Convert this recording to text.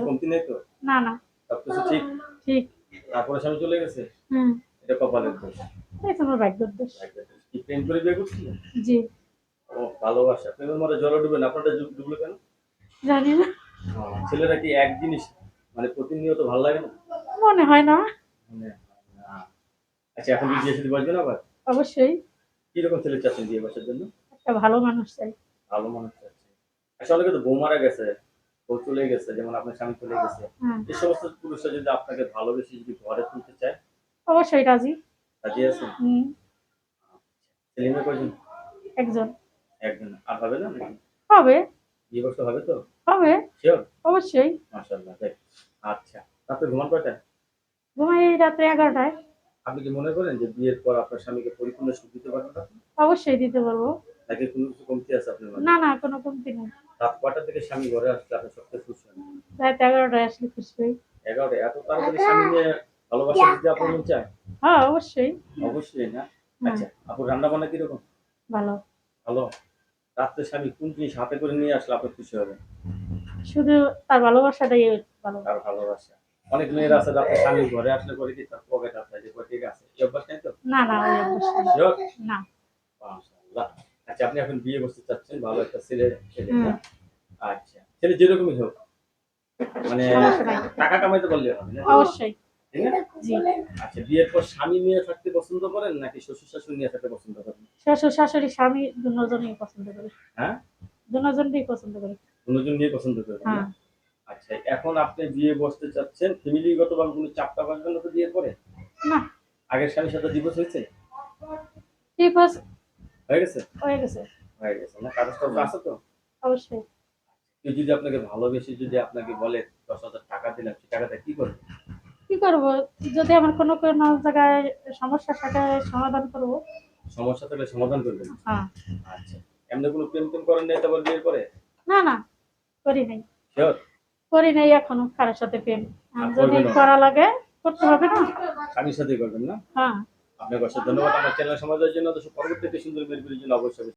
কমতি নেই তো? না না। সবকিছু ঠিক? ঠিক। তারপরে স্বামী চলে গেছে? হুম। এটা কপালের দোষ। এই তোমার ভাগ্যের দোষ। কি প্রেম করে বিয়ে করছিলেন? জি। ও ভালোবাসা। প্রেমের মধ্যে জলে ডুবেন আপনারটা ডুবলো কেন? জানি না। ছেলেরা কি এক জিনিস? মানে প্রতিনিয়ত ভালো লাগে না? মনে হয় না। মানে আচ্ছা এখন কি বিয়ে বসবেন আবার? অবশ্যই। কীরকম ছেলে চাচ্ছেন বিয়ে বসার জন্য? একটা ভালো মানুষ চাই। ভালো মানুষ চাচ্ছে আচ্ছা অনেকে তো গেছে। বউ চলে গেছে যেমন আপনার স্বামী চলে গেছে। এই সমস্ত পুরুষরা যদি আপনাকে ভালোবেসে যদি ঘরে তুলতে চায়? অবশ্যই রাজি। রাজি আছেন? হুম। ছেলে মেয়ে কয়জন? একজন। একজন। আর হবে না হবে। বিয়ে বসতে হবে তো? হবে। শিওর অবশ্যই। মাশাল্লাহ দেখ। আচ্ছা তারপরে ঘুমান কয়টা ঘুমাই রাত্রে এগারোটায়। আপনি কি মনে করেন যে বিয়ের পর আপনার স্বামীকে পরিপূর্ণ সুখ দিতে পারবেন অবশ্যই দিতে পারব। নাকি কোনো কিছু কমতি আছে আপনার না না কোনো কমতি নেই। রাত কয়টা থেকে স্বামী ঘরে আসলে আপনি সবচেয়ে খুশি হন রাত এগারোটায় আসলে খুশি হই। এগারোটা এত তাড়াতাড়ি স্বামী নিয়ে ভালোবাসা দিতে আপনার মন চায় হ্যাঁ অবশ্যই। অবশ্যই না? হুম। আচ্ছা আপু রান্না বান্না কীরকম? ভালো। ভালো? রাত্রে স্বামী কোন জিনিস হাতে করে নিয়ে আসলে আপনি খুশি হবেন শুধু তার ভালোবাসাটাই ভালো। তার ভালোবাসা। অনেক মেয়েরা আছে রাত্রে স্বামী ঘরে আসলে করে কি তার পকেট যে কয় ঠিক আছে এই অভ্যাস নেই তো? না না? না। মাশাআল্লাহ। আচ্ছা আপনি এখন বিয়ে করতে চাচ্ছেন ভালো একটা ছেলে ছেলে না? আচ্ছা ছেলে যেরকমই হোক। মানে টাকা কামাইতে পারলে হবে না? অবশ্যই। আচ্ছা বিয়ের পর স্বামী নিয়ে থাকতে পছন্দ করেন নাকি শ্বশুর শাশুড়ি নিয়ে থাকতে পছন্দ করেন? শ্বশুর শাশুড়ি স্বামী দুজনেই পছন্দ করি। হ্যাঁ? দুজনকেই পছন্দ করি। দুজন নিয়ে পছন্দ হ্যাঁ। আচ্ছা এখন আপনি বিয়ে বসতে চাচ্ছেন ফ্যামিলিগত ভাবে কোনো চাপটা বাসবেন না তো বিয়ের পরে? না। আগের স্বামীর সাথে ডিভোর্স হয়েছে? হয়ে গেছে হয়ে গেছে হয়ে গেছে না কাগজ টাগজ আছে তো? অবশ্যই। কেউ যদি আপনাকে ভালোবেসে যদি আপনাকে বলে দশ হাজার টাকা দিলাম সেই টাকাটা কি করবে? কি করব? যদি আমার কোনো কোনো জায়গায় সমস্যার সাথে সমাধান করব। সমস্যা থাকলে সমাধান করবেন? হ্যাঁ। আচ্ছা। এমনি কোনো প্রেম টেম করেন নাই তারপর বিয়ের পরে? না না। করি নাই। শিওর? করি নাই এখনও কারোর সাথে প্রেম। যদি করা লাগে করতে হবে না। স্বামীর সাথে করবেন না? হ্যাঁ। আপনাকে অসংখ্য ধন্যবাদ। আমার চ্যানেল সমাজের জন্য পরবর্তীতে সুন্দর বের করার জন্য অবশ্যই